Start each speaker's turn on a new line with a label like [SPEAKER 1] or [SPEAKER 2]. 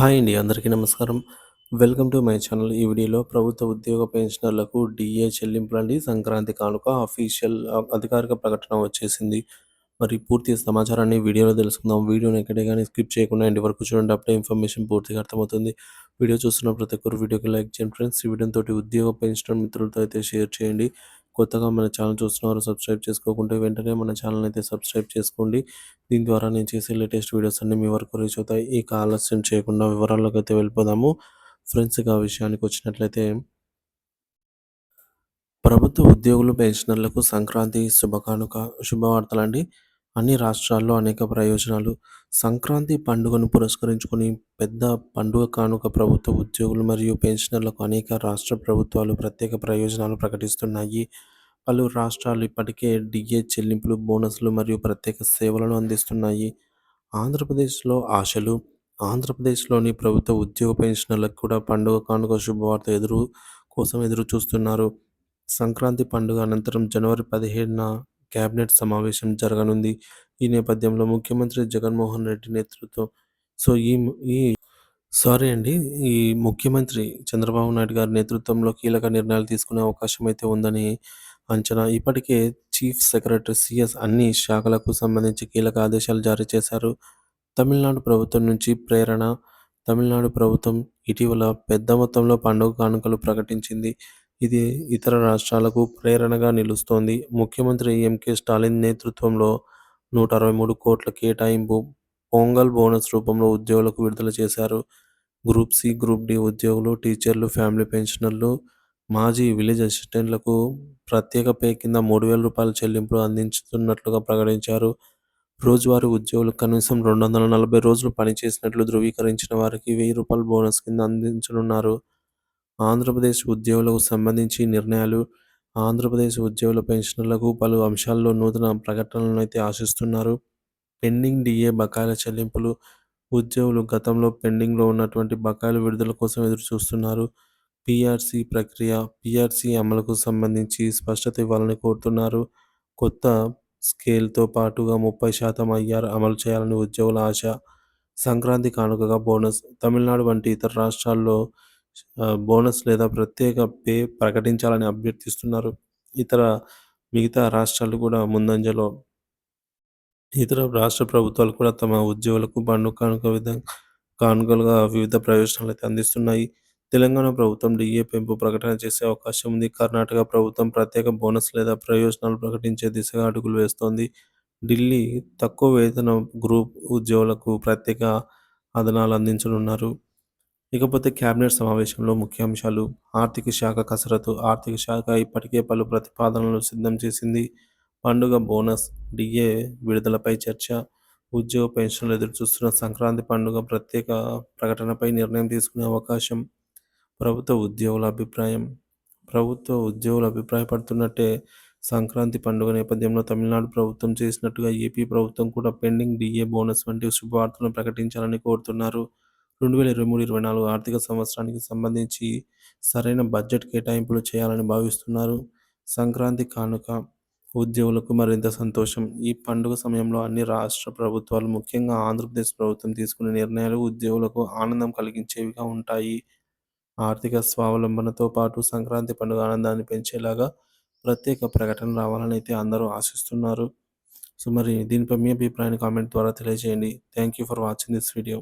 [SPEAKER 1] Hi అండి అందరికీ నమస్కారం. Welcome to my channel. ఈ వీడియోలో ప్రభుత్వ ఉద్యోగ పెన్షనర్లకు డిఏ చెల్లింపులండి సంక్రాంతి కానుక అఫీషియల్ అధికారిక ప్రకటన వచ్చేసింది. మరి పూర్తి సమాచారాన్ని వీడియోలో తెలుసుకుందాం. వీడియోని ఎక్కడే కానీ స్కిప్ చేయకుండా ఇంటి వరకు చూడండి. అప్పుడే ఇన్ఫర్మేషన్ పూర్తిగా అర్థమవుతుంది. వీడియో చూస్తున్న ప్రతి ఒక్కరు వీడియోకి లైక్ చేయండి. ఫ్రెండ్స్ ఈ వీడియోతో ఉద్యోగ పెన్షనర్ మిత్రులతో అయితే షేర్ చేయండి. కొత్తగా మన ఛానల్ చూస్తున్నవారు సబ్స్క్రైబ్ చేసుకోకుంటే వెంటనే మన ఛానల్ అయితే సబ్స్క్రైబ్ చేసుకోండి. దీని ద్వారా నేను చేసే లేటెస్ట్ వీడియోస్ అన్ని మీ వరకు రీచ్ అవుతాయి. ఇక ఆలస్యం చేయకుండా వివరాల్లోకి అయితే వెళ్ళిపోదాము. ఫ్రెండ్స్ ఇక విషయానికి వచ్చినట్లయితే ప్రభుత్వ ఉద్యోగులు పెన్షనర్లకు సంక్రాంతి శుభకానుక శుభవార్తలండి. అన్ని రాష్ట్రాల్లో అనేక ప్రయోజనాలు. సంక్రాంతి పండుగను పురస్కరించుకొని పెద్ద పండుగ కానుక ప్రభుత్వ ఉద్యోగులు మరియు పెన్షనర్లకు అనేక రాష్ట్ర ప్రభుత్వాలు ప్రత్యేక ప్రయోజనాలు ప్రకటిస్తున్నాయి. పలు రాష్ట్రాలు ఇప్పటికే డిఏ చెల్లింపులు బోనస్లు మరియు ప్రత్యేక సేవలను అందిస్తున్నాయి. ఆంధ్రప్రదేశ్లో ఆశలు. ఆంధ్రప్రదేశ్లోని ప్రభుత్వ ఉద్యోగ పెన్షనర్లకు కూడా పండుగ కానుక శుభవార్త ఎదురు కోసం ఎదురు చూస్తున్నారు సంక్రాంతి పండుగ అనంతరం జనవరి పదిహేడున కేబినెట్ సమావేశం జరగనుంది. ఈ నేపథ్యంలో ముఖ్యమంత్రి జగన్మోహన్ రెడ్డి నేతృత్వం సో ఈ ఈ సారీ అండి. ఈ ముఖ్యమంత్రి చంద్రబాబు నాయుడు గారి నేతృత్వంలో కీలక నిర్ణయాలు తీసుకునే అవకాశం అయితే ఉందని అంచనా. ఇప్పటికే చీఫ్ సెక్రటరీ సిఎస్ అన్ని శాఖలకు సంబంధించి కీలక ఆదేశాలు జారీ చేశారు. తమిళనాడు ప్రభుత్వం నుంచి ప్రేరణ తమిళనాడు ప్రభుత్వం ఇటీవల పెద్ద మొత్తంలో పండుగ కానుకలు ప్రకటించింది. ఇది ఇతర రాష్ట్రాలకు ప్రేరణగా నిలుస్తోంది. ముఖ్యమంత్రి ఎంకే స్టాలిన్ నేతృత్వంలో నూట అరవై మూడు కోట్ల కేటాయింపు పొంగల్ బోనస్ రూపంలో ఉద్యోగులకు విడుదల చేశారు. గ్రూప్ సి గ్రూప్ డి ఉద్యోగులు టీచర్లు ఫ్యామిలీ పెన్షనర్లు మాజీ విలేజ్ అసిస్టెంట్లకు ప్రత్యేక పే కింద మూడు వేల రూపాయల చెల్లింపులు అందించుతున్నట్లుగా ప్రకటించారు. రోజువారీ ఉద్యోగులు కనీసం రెండు వందల నలభై రోజులు పనిచేసినట్లు ధృవీకరించిన వారికి వెయ్యి రూపాయల బోనస్ కింద అందించనున్నారు. ఆంధ్రప్రదేశ్ ఉద్యోగులకు సంబంధించి నిర్ణయాలు ఆంధ్రప్రదేశ్ ఉద్యోగుల పెన్షనర్లకు పలు అంశాల్లో నూతన ప్రకటనలను అయితే ఆశిస్తున్నారు. పెండింగ్ డిఏ బకాయిల చెల్లింపులు ఉద్యోగులు గతంలో పెండింగ్లో ఉన్నటువంటి బకాయిల విడుదల కోసం ఎదురు చూస్తున్నారు పిఆర్సి ప్రక్రియ పిఆర్సి అమలుకు సంబంధించి స్పష్టత ఇవ్వాలని కోరుతున్నారు. కొత్త స్కేల్తో పాటుగా ముప్పై శాతం ఐఆర్ అమలు చేయాలని ఉద్యోగుల ఆశ సంక్రాంతి కానుకగా బోనస్ తమిళనాడు వంటి ఇతర రాష్ట్రాల్లో బోనస్ లేదా ప్రత్యేక పే ప్రకటించాలని అభ్యర్థిస్తున్నారు. ఇతర మిగతా రాష్ట్రాలు కూడా ముందంజలో. ఇతర రాష్ట్ర ప్రభుత్వాలు కూడా తమ ఉద్యోగులకు పండుగ కానుక విధంగా కానుకలుగా వివిధ ప్రయోజనాలు అయితే అందిస్తున్నాయి. తెలంగాణ ప్రభుత్వం డిఏ పెంపు ప్రకటన చేసే అవకాశం ఉంది. కర్ణాటక ప్రభుత్వం ప్రత్యేక బోనస్ లేదా ప్రయోజనాలు ప్రకటించే దిశగా అడుగులు వేస్తోంది. ఢిల్లీ తక్కువ వేతన గ్రూప్ ఉద్యోగులకు ప్రత్యేక అదనాలు అందించనున్నారు. ఇకపోతే కేబినెట్ సమావేశంలో ముఖ్యాంశాలు ఆర్థిక శాఖ కసరత్తు ఆర్థిక శాఖ ఇప్పటికే పలు ప్రతిపాదనలు సిద్ధం చేసింది. పండుగ బోనస్ డిఏ విడుదలపై చర్చ ఉద్యోగ పెన్షన్లు ఎదురుచూస్తున్న సంక్రాంతి పండుగ ప్రత్యేక ప్రకటనపై నిర్ణయం తీసుకునే అవకాశం ప్రభుత్వ ఉద్యోగుల అభిప్రాయం. ప్రభుత్వ ఉద్యోగులు అభిప్రాయపడుతున్నట్టే సంక్రాంతి పండుగ నేపథ్యంలో తమిళనాడు ప్రభుత్వం చేసినట్టుగా ఏపీ ప్రభుత్వం కూడా పెండింగ్ డిఏ బోనస్ వంటి శుభవార్తలను ప్రకటించాలని కోరుతున్నారు. రెండు వేల ఇరవై మూడు ఇరవై నాలుగు ఆర్థిక సంవత్సరానికి సంబంధించి సరైన బడ్జెట్ కేటాయింపులు చేయాలని భావిస్తున్నారు. సంక్రాంతి కానుక ఉద్యోగులకు మరింత సంతోషం. ఈ పండుగ సమయంలో అన్ని రాష్ట్ర ప్రభుత్వాలు ముఖ్యంగా ఆంధ్రప్రదేశ్ ప్రభుత్వం తీసుకునే నిర్ణయాలు ఉద్యోగులకు ఆనందం కలిగించేవిగా ఉంటాయి. ఆర్థిక స్వావలంబనతో పాటు సంక్రాంతి పండుగ ఆనందాన్ని పెంచేలాగా ప్రత్యేక ప్రకటన రావాలని అయితే అందరూ ఆశిస్తున్నారు. సో మరి దీనిపై మీ అభిప్రాయాన్ని కామెంట్ ద్వారా తెలియజేయండి. Thank you for watching this video.